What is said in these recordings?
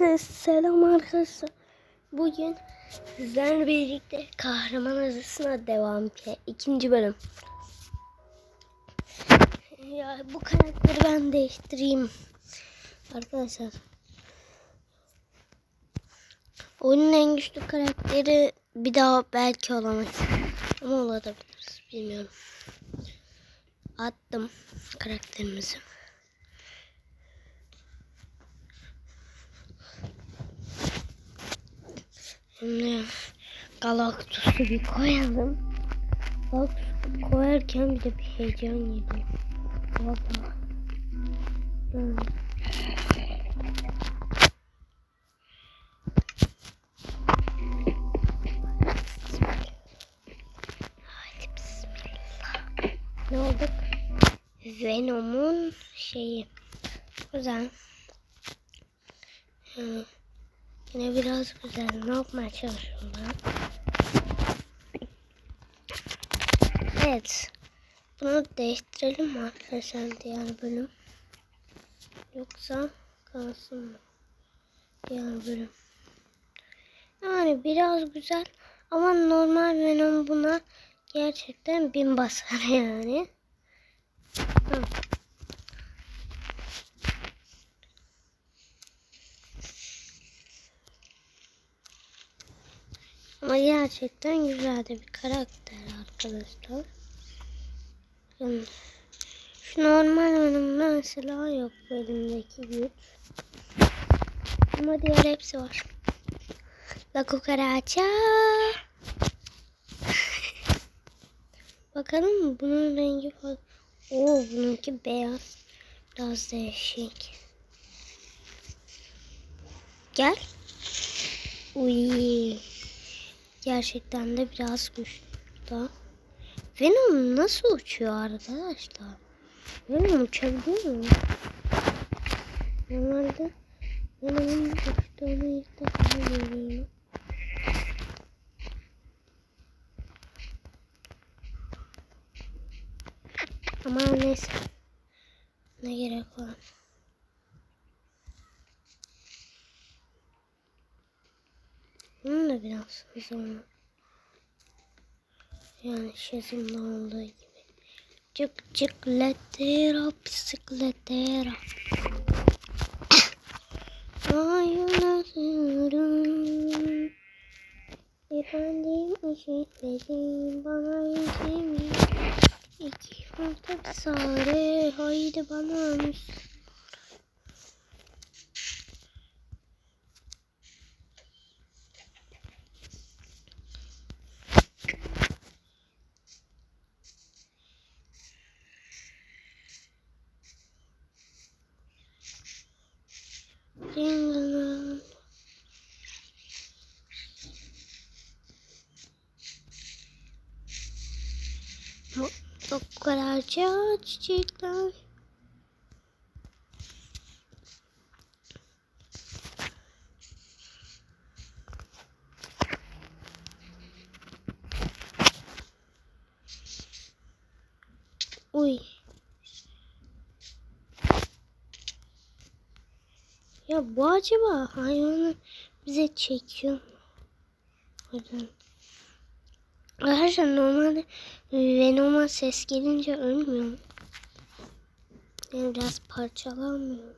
Hepinize selam arkadaşlar. Bugün sizlerle birlikte kahraman arasına devam ki ikinci bölüm. Ya bu karakteri ben değiştireyim. Arkadaşlar. Oyunun en güçlü karakteri bir daha belki olamayız. Ama olabiliriz. Bilmiyorum. Attım karakterimizi. Şimdi Galactus'u bir koyalım. Galactus'u koyarken bir de bir heyecan yedim. Valla. Hmm. Ne olduk? Venom'un şeyi. Güzel. Hmm. Yine biraz güzel. Ne yapmaya çalışıyorum ben? Evet. Bunu değiştirelim mi arkadaşlar diğer bölüm? Yoksa kalsın mı? Diğer bölüm. Yani biraz güzel ama normal Venom buna gerçekten bin basar yani. Hı. Ama gerçekten güzel de bir karakter arkadaşlar. Şu normal benim mesela yok bu elimdeki güç. Ama diğer hepsi var. La cucaracha. Bakalım mı bunun rengi falan. Oo bununki beyaz. Biraz değişik. Gel. Uy. Gerçekten de biraz güçlü. Venom nasıl uçuyor arkadaşlar? Venom uçabiliyor mu? Normalde Venom'un uçtuğunu ilk defa görüyorum. Ama neyse. Ne gerek var? Bunun da biraz hızlı Yani şezimde olduğu gibi. Cık cık letera bisikletera. Ayınasıyorum. Efendim işitledim bana yüzümü. İki farklı sare haydi bana müsaade. O kadar çiçekler. Uy. Ya bu acaba hayvanı bize çekiyor mu? Oradan. Arkadaşlar normalde Venom'a ses gelince ölmüyor? Yani biraz parçalanmıyor?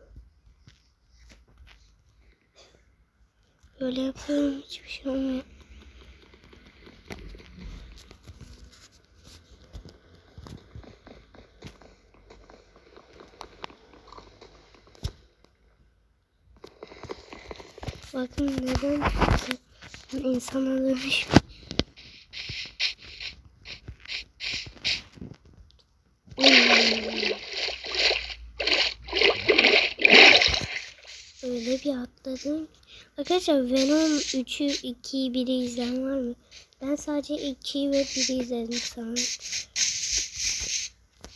Böyle yapıyorum hiçbir şey olmuyor. Bakın neden insana dönüş. Bir atladım. Arkadaşlar Venom 3'ü 2'yi 1'i izleyen var mı? Ben sadece 2'yi ve 1'i izledim sanırım.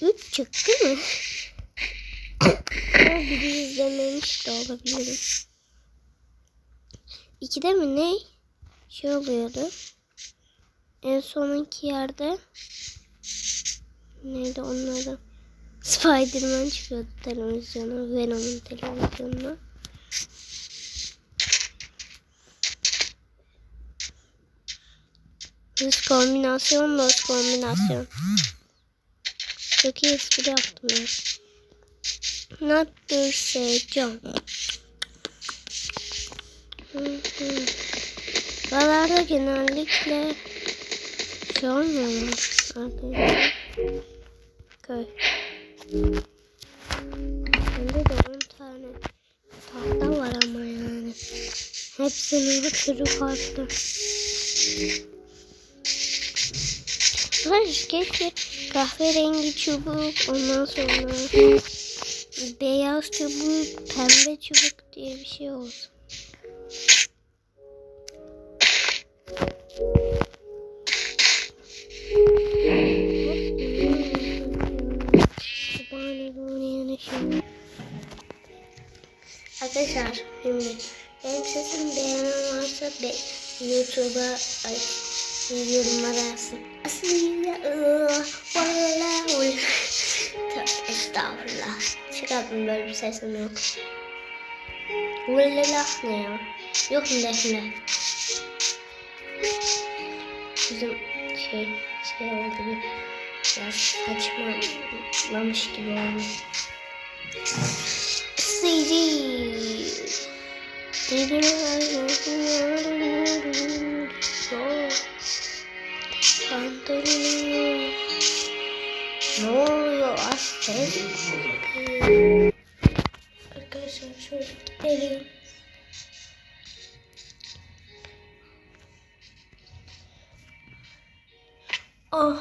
3 çıktı mı? Ama 1'i izlememiş de olabilirim. 2'de mi ne? Şey oluyordu. En sonunki yerde neydi adı? Spiderman çıkıyordu televizyona. Venom'un televizyonuna. Hız kombinasyon, dost kombinasyon. Çok iyi espri yaptım ya. Not John. Hı hı. Buralarda genellikle şey olmuyor mu? Arkadaşlar. Köy. De 10 tane tahta var ama yani. Hepsinin türü farklı. Hayır keşke kahverengi çubuk ondan sonra beyaz çubuk pembe çubuk diye bir şey olsun. Arkadaşlar şimdi benim sesim beğenen varsa be, YouTube'a yorumlara yazsın. Aslında valla valla. Estağfurullah. Çıkardım böyle bir sesim yok. Valla ne ya? Yok mu defne? Bizim şey şey oldu bir biraz saçmalamış gibi oldu. CD. Kandırıyor. Ne oluyor Astel? Arkadaşlar şöyle gidelim. Ah.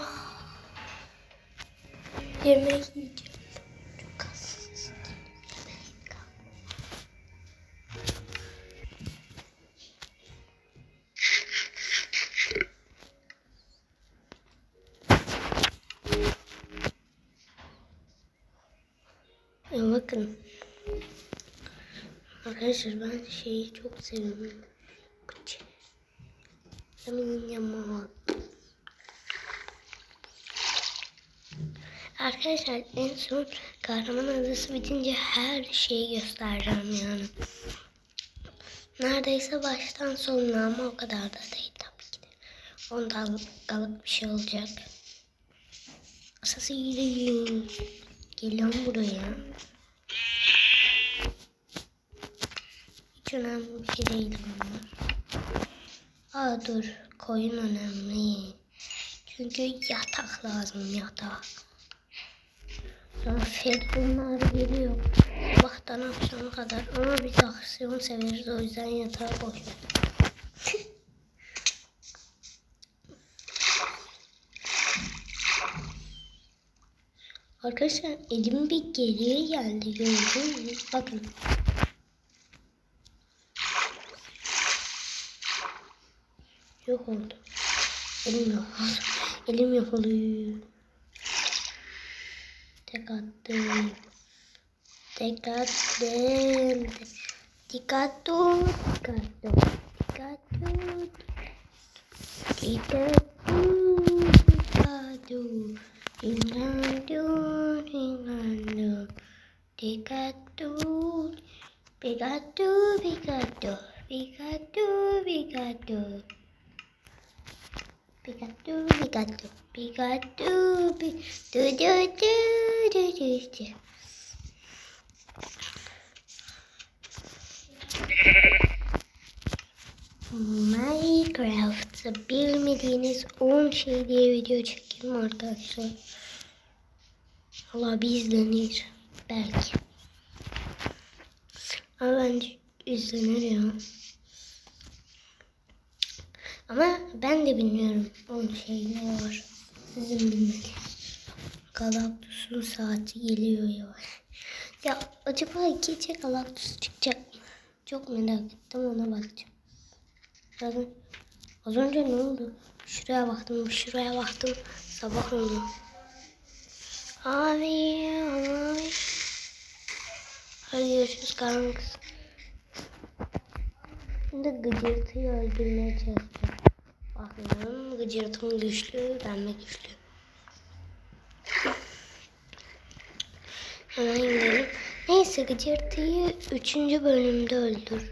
Yemek yiyeceğim. Bakın. Arkadaşlar ben şeyi çok seviyorum. Bıçı. Yemin yamak. Arkadaşlar en son kahraman adası bitince her şeyi göstereceğim yani. Neredeyse baştan sonuna ama o kadar da değil tabii ki de. 10 dakikalık bir şey olacak. Asası yürüyün. Geliyorum buraya. Önemli bir şey değil bunlar. Aa dur koyun önemli. Çünkü yatak lazım yatak. Sonra Feridunlar geliyor. Sabahtan akşama kadar ama biz aksiyon severiz o yüzden yatağa boş. Arkadaşlar elim bir geriye geldi gördün mü? Bakın. Yok oldu. Elim yok. Elim yok oluyor. Tek attım. Tek attım. Tek attım. Tek attım. Tek attım. Tek attım. Tek attım. Tingadu, tingadu, Pikachu, Pikachu, Pikachu, Pikachu, Pikachu. Pikachu, Pikachu, Pikachu, Pi- du du du du du du. Minecraft bilmediğiniz 10 şey diye video çekeyim arkadaşlar. Allah bir izlenir belki. Ama bence izlenir ya. Ama ben de bilmiyorum 10 şey ne var. Sizin bilmediğiniz. Galactus'un saati geliyor ya. Ya acaba gece Galactus çıkacak mı? Çok merak ettim ona bakacağım. Az, az önce ne oldu? Şuraya baktım, şuraya baktım. Sabah oldu. Abi, abi. Hadi görüşürüz karanlık. Şimdi gıcırtıyı öldürmeye çalışacağım. Bakın gıcırtım güçlü, ben de güçlü. Hemen gidelim. Neyse gıcırtıyı 3. bölümde öldürürüz.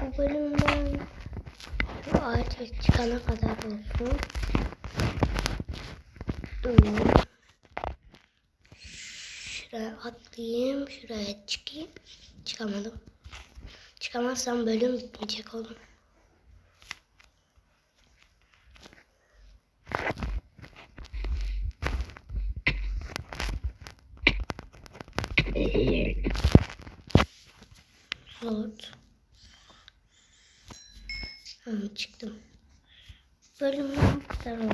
Bu bölümden Bu ağaç çıkana kadar olsun. Şuraya atlayayım. Şuraya çıkayım. Çıkamadım. Çıkamazsam bölüm bitmeyecek oğlum. Теперь мы второй